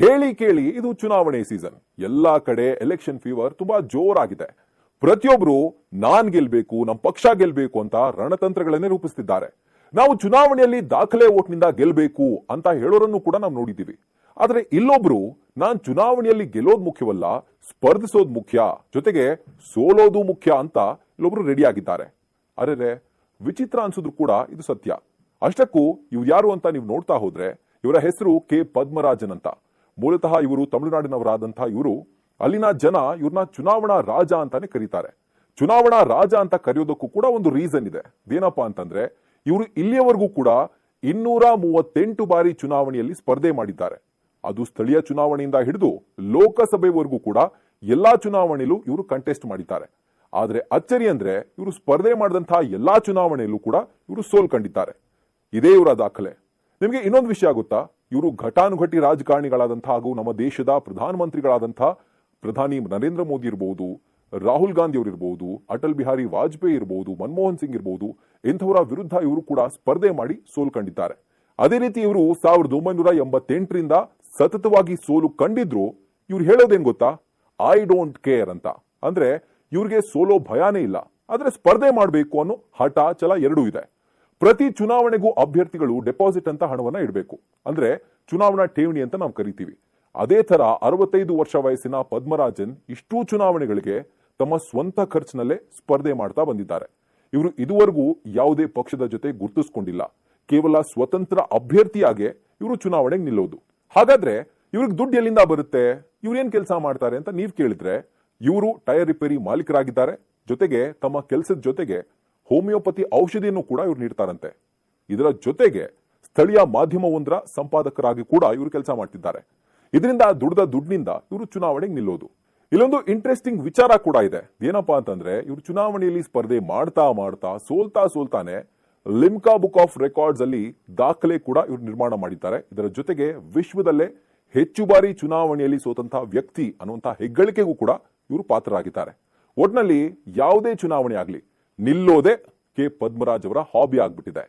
ಹೇಳಿ ಕೇಳಿ, ಇದು ಚುನಾವಣೆ ಸೀಸನ್ ಎಲ್ಲಾ ಕಡೆ ಎಲೆಕ್ಷನ್ ಫೀವರ್ ತುಂಬಾ ಜೋರಾಗಿದೆ. ಪ್ರತಿಯೊಬ್ರು ನಾನ್ ಗೆಲ್ಬೇಕು ನಮ್ಮ ಪಕ್ಷ ಗೆಲ್ಬೇಕು ಅಂತ ರಣತಂತ್ರಗಳನ್ನೇ ರೂಪಿಸ್ತಿದ್ದಾರೆ. ನಾವು ಚುನಾವಣೆಯಲ್ಲಿ ದಾಖಲೆ ಓಟ್ನಿಂದ ಗೆಲ್ಬೇಕು ಅಂತ ಹೇಳೋರನ್ನು ಕೂಡ ನಾವು ನೋಡಿದ್ದೀವಿ. ಆದ್ರೆ ಇಲ್ಲೊಬ್ರು, ನಾನ್ ಚುನಾವಣೆಯಲ್ಲಿ ಗೆಲ್ಲೋದ್ ಮುಖ್ಯವಲ್ಲ, ಸ್ಪರ್ಧಿಸೋದ್ ಮುಖ್ಯ, ಜೊತೆಗೆ ಸೋಲೋದು ಮುಖ್ಯ ಅಂತ ಇಲ್ಲೊಬ್ರು ರೆಡಿ ಆಗಿದ್ದಾರೆ. ಅರೆ ವಿಚಿತ್ರ ಅನ್ಸಿದ್ರು ಕೂಡ ಇದು ಸತ್ಯ. ಅಷ್ಟಕ್ಕೂ ಇವ್ರು ಯಾರು ಅಂತ ನೀವು ನೋಡ್ತಾ ಹೋದ್ರೆ, ಇವರ ಹೆಸರು ಕೆ. ಪದ್ಮರಾಜನ್ ಅಂತ. ಮೂಲತಃ ಇವರು ತಮಿಳುನಾಡಿನವರಾದಂತಹ ಇವರು, ಅಲ್ಲಿನ ಜನ ಇವ್ರನ್ನ ಚುನಾವಣಾ ರಾಜ ಅಂತಾನೆ ಕರೀತಾರೆ. ಚುನಾವಣಾ ರಾಜ ಅಂತ ಕರೆಯೋದಕ್ಕೂ ಕೂಡ ಒಂದು ರೀಸನ್ ಇದೆ. ಏನಪ್ಪಾ ಅಂತಂದ್ರೆ, ಇವರು ಇಲ್ಲಿಯವರೆಗೂ ಕೂಡ ಇನ್ನೂರ ಮೂವತ್ತೆಂಟು ಬಾರಿ ಚುನಾವಣೆಯಲ್ಲಿ ಸ್ಪರ್ಧೆ ಮಾಡಿದ್ದಾರೆ. ಅದು ಸ್ಥಳೀಯ ಚುನಾವಣೆಯಿಂದ ಹಿಡಿದು ಲೋಕಸಭೆವರೆಗೂ ಕೂಡ ಎಲ್ಲಾ ಚುನಾವಣೆಯಲ್ಲೂ ಇವರು ಕಂಟೆಸ್ಟ್ ಮಾಡಿದ್ದಾರೆ. ಆದ್ರೆ ಅಚ್ಚರಿ ಅಂದ್ರೆ, ಇವರು ಸ್ಪರ್ಧೆ ಮಾಡಿದಂತಹ ಎಲ್ಲಾ ಚುನಾವಣೆಯಲ್ಲೂ ಕೂಡ ಇವರು ಸೋಲ್ ಕಂಡಿದ್ದಾರೆ ಇದೇ ಇವರ ದಾಖಲೆ. ನಿಮಗೆ ಇನ್ನೊಂದು ವಿಷಯ ಗೊತ್ತಾ? ಇವರು ಘಟಾನುಘಟಿ ರಾಜಕಾರಣಿಗಳಾದಂಥ ಹಾಗೂ ನಮ್ಮ ದೇಶದ ಪ್ರಧಾನಮಂತ್ರಿಗಳಾದಂತಹ ಪ್ರಧಾನಿ ನರೇಂದ್ರ ಮೋದಿ ಇರಬಹುದು ರಾಹುಲ್ ಗಾಂಧಿ ಅವರು ಇರಬಹುದು ಅಟಲ್ ಬಿಹಾರಿ ವಾಜಪೇಯಿ ಇರಬಹುದು ಮನಮೋಹನ್ ಸಿಂಗ್ ಇರಬಹುದು ಇಂಥವರ ವಿರುದ್ಧ ಇವರು ಕೂಡ ಸ್ಪರ್ಧೆ ಮಾಡಿ ಸೋಲು ಕಂಡಿದ್ದಾರೆ. ಅದೇ ರೀತಿ ಇವರು ಸಾವಿರದ ಒಂಬೈನೂರ ಎಂಬತ್ತೆಂಟರಿಂದ ಸತತವಾಗಿ ಸೋಲು ಕಂಡಿದ್ರು. ಇವ್ರು ಹೇಳೋದೇನ್ ಗೊತ್ತಾ? ಐ ಡೋಂಟ್ ಕೇರ್ ಅಂತ. ಅಂದ್ರೆ ಇವ್ರಿಗೆ ಸೋಲೋ ಭಯಾನೇ ಇಲ್ಲ. ಆದ್ರೆ ಸ್ಪರ್ಧೆ ಮಾಡಬೇಕು ಅನ್ನೋ ಹಠ ಚಲ ಎರಡೂ ಇದೆ. ಪ್ರತಿ ಚುನಾವಣೆಗೂ ಅಭ್ಯರ್ಥಿಗಳು ಡೆಪಾಸಿಟ್ ಅಂತ ಹಣವನ್ನ ಇಡಬೇಕು. ಅಂದ್ರೆ ಚುನಾವಣಾ ಠೇವಣಿ ಅಂತ ನಾವು ಕರಿತೀವಿ. ಅದೇ ತರ ಅರವತ್ತೈದು ವರ್ಷ ವಯಸ್ಸಿನ ಪದ್ಮರಾಜನ್ ಇಷ್ಟೂ ಚುನಾವಣೆಗಳಿಗೆ ತಮ್ಮ ಸ್ವಂತ ಖರ್ಚಿನಲ್ಲೇ ಸ್ಪರ್ಧೆ ಮಾಡ್ತಾ ಬಂದಿದ್ದಾರೆ. ಇವರು ಇದುವರೆಗೂ ಯಾವುದೇ ಪಕ್ಷದ ಜೊತೆ ಗುರುತಿಸಿಕೊಂಡಿಲ್ಲ. ಕೇವಲ ಸ್ವತಂತ್ರ ಅಭ್ಯರ್ಥಿಯಾಗೆ ಇವರು ಚುನಾವಣೆಗೆ ನಿಲ್ಲೋದು. ಹಾಗಾದ್ರೆ ಇವ್ರಿಗೆ ದುಡ್ಡು ಎಲ್ಲಿಂದ ಬರುತ್ತೆ? ಇವ್ರೇನ್ ಕೆಲಸ ಮಾಡ್ತಾರೆ ಅಂತ ನೀವ್ ಕೇಳಿದ್ರೆ ಇವರು ಟೈರ್ ರಿಪೇರಿ ಮಾಲೀಕರಾಗಿದ್ದಾರೆ. ಜೊತೆಗೆ ತಮ್ಮ ಕೆಲಸದ ಜೊತೆಗೆ ಹೋಮಿಯೋಪತಿ ಔಷಧಿಯನ್ನು ಕೂಡ ಇವರು ನೀಡ್ತಾರಂತೆ. ಇದರ ಜೊತೆಗೆ ಸ್ಥಳೀಯ ಮಾಧ್ಯಮವೊಂದರ ಸಂಪಾದಕರಾಗಿ ಕೂಡ ಇವರು ಕೆಲಸ ಮಾಡ್ತಿದ್ದಾರೆ. ಇದರಿಂದ ದುಡ್ದ ದುಡ್ಡಿನಿಂದ ಇವರು ಚುನಾವಣೆಗೆ ನಿಲ್ಲೋದು. ಇಲ್ಲೊಂದು ಇಂಟ್ರೆಸ್ಟಿಂಗ್ ವಿಚಾರ ಕೂಡ ಇದೆ. ಏನಪ್ಪಾ ಅಂತಂದ್ರೆ ಇವರು ಚುನಾವಣೆಯಲ್ಲಿ ಸ್ಪರ್ಧೆ ಮಾಡ್ತಾ ಮಾಡ್ತಾ ಸೋಲ್ತಾ ಸೋಲ್ತಾನೆ ಲಿಮ್ಕಾ ಬುಕ್ ಆಫ್ ರೆಕಾರ್ಡ್ಸ್ ಅಲ್ಲಿ ದಾಖಲೆ ಕೂಡ ಇವರು ನಿರ್ಮಾಣ ಮಾಡಿದ್ದಾರೆ. ಇದರ ಜೊತೆಗೆ ವಿಶ್ವದಲ್ಲೇ ಹೆಚ್ಚು ಬಾರಿ ಚುನಾವಣೆಯಲ್ಲಿ ಸೋತಂತಹ ವ್ಯಕ್ತಿ ಅನ್ನುವಂತಹ ಹೆಗ್ಗಳಿಕೆಗೂ ಕೂಡ ಇವರು ಪಾತ್ರರಾಗಿದ್ದಾರೆ. ಒಟ್ನಲ್ಲಿ ಯಾವುದೇ ಚುನಾವಣೆ ಆಗಲಿ ನಿಲ್ಲೋದೇ ಕೆ ಪದ್ಮರಾಜ್ ಅವರ ಹಾಬಿ ಆಗ್ಬಿಟ್ಟಿದೆ.